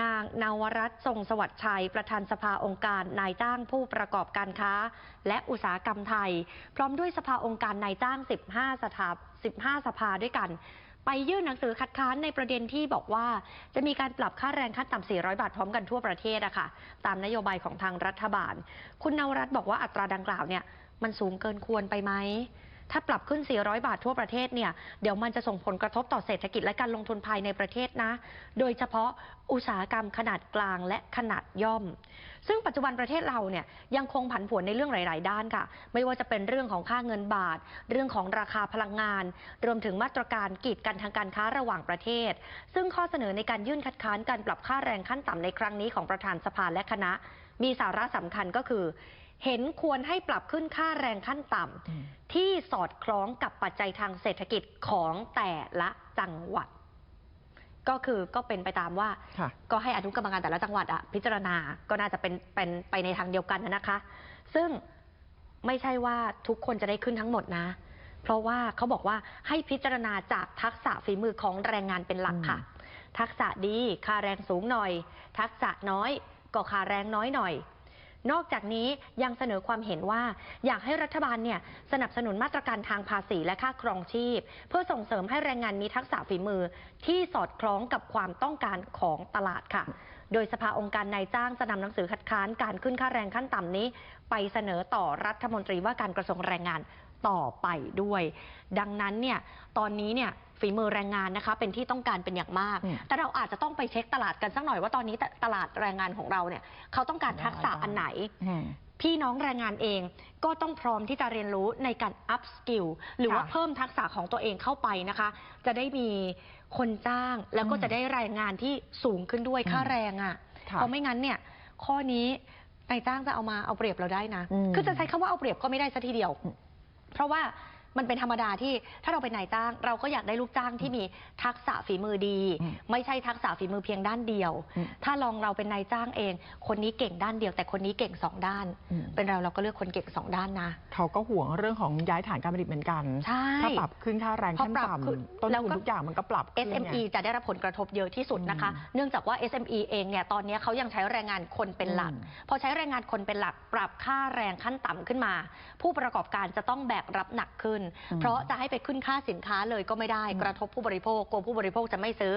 นางนวรัตน์ทรงสวัสดิ์ชัย ประธานสภาองค์การนายจ้างผู้ประกอบการค้า และอุตสาหกรรมไทย พร้อมด้วยสภาองค์การนายจ้าง 15 สถา15 สภาด้วยกัน ไปยื่นหนังสือคัดค้านในประเด็นที่บอกว่า จะมีการปรับค่าแรงขั้นต่ำ 400 บาทพร้อมกันทั่วประเทศอะค่ะ ตามนโยบายของทางรัฐบาล คุณนวรัตน์บอกว่าอัตราดังกล่าวเนี่ยมันสูงเกินควรไปไหม ถ้าปรับขึ้น 400 บาททั่วประเทศเนี่ย เดี๋ยวมันจะส่งผลกระทบต่อเศรษฐกิจและการลงทุนภายในประเทศนะ โดยเฉพาะอุตสาหกรรมขนาดกลางและขนาดย่อม ซึ่งปัจจุบันประเทศเราเนี่ยยังคงผันผวนในเรื่องหลาย ๆ ด้านค่ะ ไม่ว่าจะเป็นเรื่องของค่าเงินบาท เรื่องของราคาพลังงาน รวมถึงมาตรการกีดกันทางการค้าระหว่างประเทศ ซึ่งข้อเสนอในการยื่นคัดค้านการปรับค่าแรงขั้นต่ำในครั้งนี้ของประธานสภาและคณะ มีสาระสำคัญก็คือ เห็นควรให้ปรับขึ้นค่าแรงขั้นต่ำที่สอดคล้องกับปัจจัยทางเศรษฐกิจของแต่ละจังหวัด ก็คือก็เป็นไปตามว่าค่ะก็ให้อนุกรรมการแต่ละจังหวัดอะพิจารณาก็น่าจะเป็นเป็นไปในทางเดียวกันนะคะ ซึ่งไม่ใช่ว่าทุกคนจะได้ขึ้นทั้งหมดนะ เพราะว่าเขาบอกว่าให้พิจารณาจากทักษะฝีมือของแรงงานเป็นหลักค่ะ ทักษะดีค่าแรงสูงหน่อย ทักษะน้อยก็ค่าแรงน้อยหน่อย นอกจากนี้ยังเสนอความเห็นว่า อยากให้รัฐบาลเนี่ยสนับสนุนมาตรการทางภาษีและค่าครองชีพ เพื่อส่งเสริมให้แรงงานมีทักษะฝีมือที่สอดคล้องกับความต้องการของตลาดค่ะ โดยสภาองค์การนายจ้างจะนำหนังสือคัดค้านการขึ้นค่าแรงขั้นต่ำนี้ ไปเสนอต่อรัฐมนตรีว่าการกระทรวงแรงงานต่อไปด้วย ดังนั้นเนี่ยตอนนี้เนี่ยฝีมือแรงงานนะคะเป็นที่ต้องการเป็นอย่างมากอืมแต่เราอาจจะต้องไปเช็คตลาดกันสักหน่อยว่าตอนนี้ตตลาดแรงงานของเราเนี่ยเขาต้องการทักษะอันไหนอืม พี่น้องแรงงานเองก็ต้องพร้อมที่จะเรียนรู้ในการ up skill หรือว่าค่ะเพิ่มทักษะของตัวเองเข้าไปนะคะ จะได้มีคนจ้างแล้วก็อืมจะได้แรงงานที่สูงขึ้นด้วยอืมค่าแรงอะ่ะค่ะเพราะไม่งั้นเนี่ย ข้อนี้นายจ้างจะเอามาเอาเปรียบเราได้นะอืมคือจะใช้คำว่าเอาเปรียบก็ไม่ได้ซะทีเดียวอืมเพราะว่า มันเป็นธรรมดาที่ถ้าเราเป็นนายจ้าง เราก็อยากได้ลูกจ้างที่มีทักษะฝีมือดีอืมไม่ใช่ทักษะฝีมือเพียงด้านเดียวอืมถ้าลองเราเป็นนายจ้างเอง คนนี้เก่งด้านเดียว แต่คนนี้เก่งสองด้านอืมเป็นเราเราก็เลือกคนเก่งสองด้านนะเขาก็ห่วงเรื่องของย้ายฐานการผลิตเหมือนกันใช่ถ้าปรับขึ้นค่าแรงพอขั้นปรับขึ้นต่ำต้นแล้วทุนก็ทุกอย่างมันก็ปรับขึ้นไง SME จะได้รับผลกระทบเยอะที่สุดนะคะอืมเนื่องจากว่า SME เองเนี่ยตอนนี้เขายังใช้แรงงานคนเป็นหลักอืมพอใช้แรงงานคนเป็นหลัก ปรับค่าแรงขั้นต่ำขึ้นมา ผู้ประกอบการจะต้องแบกรับหนักขึ้นอืมเพราะจะให้ไปขึ้นค่าสินค้าเลยก็ไม่ได้อืมกระทบผู้บริโภคกลัวผู้บริโภคจะไม่ซื้อ